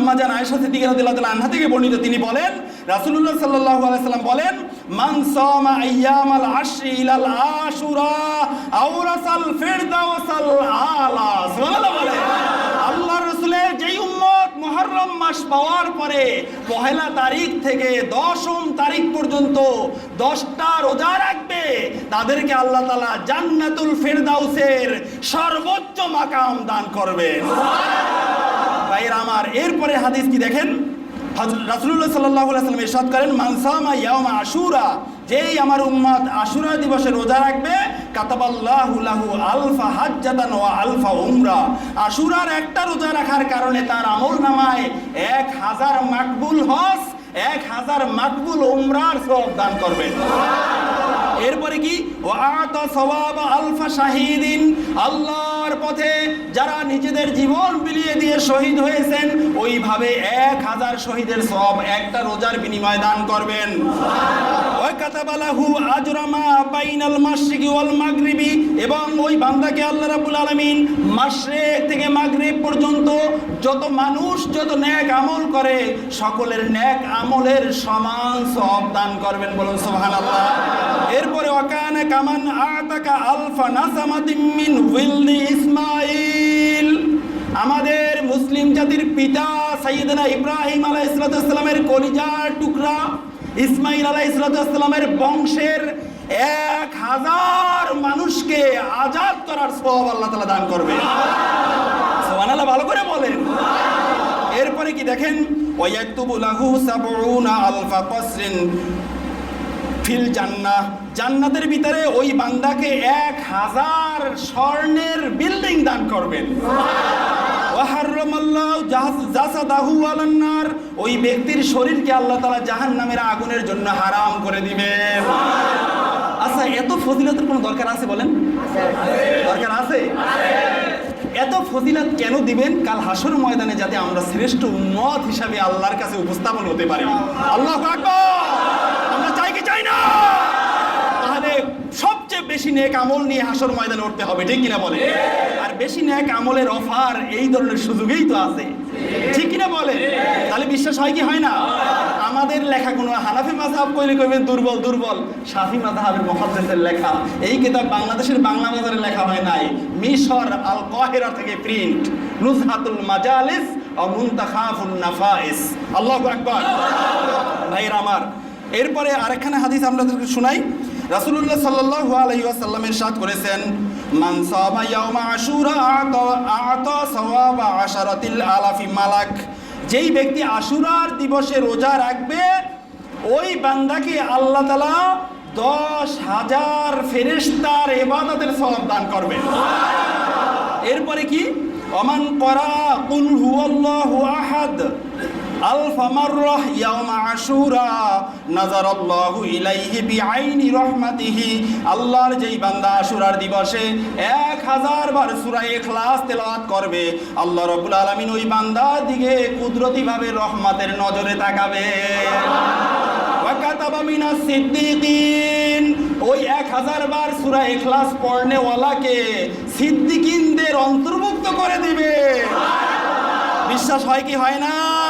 আম্মা জান আয়েশা সিদ্দিকা রাদিয়াল্লাহু আনহা থেকে বর্ণিত, তিনি বলেন, রাসূলুল্লাহ সাল্লাল্লাহু আলাইহি সাল্লাম বলেন, মান সামা আইয়ামাল আশরি ইলাল আশুরা আওরাসাল ফিরদাউসাল আলা। সুবহানাল্লাহ আল্লাহর রাসূলের যেই উম্মত মুহররম মাস পাওয়ার পরে পহেলা তারিখ থেকে দশম তারিখ পর্যন্ত দশটা রোজা রাখবে, তাদেরকে আল্লাহ তাআলা জান্নাতুল ফিরদাউসের সর্বোচ্চ মাকাম দান করবে ভাইয়ের আমার এরপরে হাদিস কি দেখেন? রাসুল্লাহ সাল্লাহ সাল্লাম ইরশাদ করেন মানসামা ইয়ামা আশুরা যেই আমার উম্মত আশুরা দিবসে রোজা রাখবে, কাতাবাল্লাহু লাহু আলফা হাজ্জাতান ওয়া আলফা উমরা। আশুরার একটা রোজা রাখার কারণে তার আমল নামায় এক হাজার মাকবুল হজ, এক হাজার মাকবুল উমরার সব দান করবেন। এরপরে কি? ও আত সবাব আলফা শাহিদিন। আল্লাহর পথে যারা নিজেদের জীবন বিলিয়ে দিয়ে শহীদ হয়েছেন, ওইভাবে এক হাজার শহীদের সব একটা রোজার বিনিময় দান করবেন। মাগরিবি এবং ওই আলামিন থেকে মাগরিব পর্যন্ত যত মানুষ, যত ন্যাক আমল করে, সকলের ন্যাক আমলের সমান সব দান করবেন বলুন এরপরে ইসমাইল আমাদের মুসলিম জাতির পিতা সাইয়েদনা ইব্রাহিম আলাইহিস সালামের কলিজার টুকরা ইসমাইল আলাইহিস সালামের বংশের এক হাজার মানুষকে আজাদ করার সব আল্লাহ তাআলা দান করবে। সুবহানাল্লাহ, ভালো করে বলেন। এরপরে কি দেখেন? ওয়ায়াকতুবু লাহু সাবউনা আলফা কসরিন ফিল জান্নাহ। জান্নাতের ভিতরে ওই বান্দাকে এক হাজার স্বর্ণের বিল্ডিং দান করবেন। ওয়াহাররামাল্লাহু জাহাজ- জাসাদাহু আলান নার ওই ব্যক্তির শরীরকে আল্লাহ তাআলা জাহান্নামের আগুনের জন্য হারাম করে দিবেন আচ্ছা এত ফজিলতের কোনো দরকার আছে বলেন? দরকার আছে? এত ফজিলত কেন দিবেন? কাল হাসর ময়দানে যাতে আমরা শ্রেষ্ঠ উম্মত হিসাবে আল্লাহর কাছে উপস্থাপন হতে পারি। আল্লাহ আমরা চাই কি চাই না? বেশি নেক আমল নিয়ে হাসর ময়দানে উঠতে হবে, ঠিক কিনা বলে আর বেশি নেক আমলের অফার এই ধরনের সুযোগেই তো আছে। ঠিক কিনা বলে তাহলে বিশ্বাস হয় কি হয় না? আমাদের লেখা কোনো হানাফি মাযহাব কইলে কইবেন দুর্বল দুর্বল। শাফি মাযহাবের মুহাদ্দিসের লেখা। এই কিতাব বাংলাদেশের বাংলা বাজারে লেখা হয় নাই। মিশর আল কাহিরা থেকে প্রিন্ট নুজহাতুল মাজালিস ও নাফাইস। আল্লাহু আকবার। ভাইরা আমার, এরপরে আরেকখানে হাদিস আপনাদেরকে শোনাই। রাসূলুল্লাহ সাল্লাল্লাহু আলাইহি ওয়াসাল্লাম ইরশাদ করেছেন, মান সাবা ইয়াউমা আশুরা, আতা আতা সাওয়াবা আশারাতিল আলাফি মালাক। যেই ব্যক্তি আশুরার দিবসে রোজা রাখবে, ওই বান্দাকে আল্লাহ তাআলা দশ হাজার ফেরেশতার ইবাদতের সওয়াব দান করবেন এরপরে কি? অমান করা কুল হুয়াল্লাহু আহাদ। আলফা মাররাহ ইয়াউমা আশুরা। নাজারাল্লাহু ইলাইহি বিআইনি রাহমাতিহি। আল্লাহর যেই বান্দা আশুরার দিবসে এক হাজার বার সূরা ইখলাস তেলাওয়াত করবে। আল্লাহ রাব্বুল আলামিন ওই বান্দার দিকে কুদরতিভাবে রহমতের নজরে তাকাবে। ওয়াকাতাবা মিনাস সিদ্দিকিন। ওই এক হাজার বার সূরা ইখলাস পড়নেওয়ালাকে সিদ্দিকিনদের অন্তর্ভুক্ত করে দিবে। বিশ্বাস হয় কি হয় না?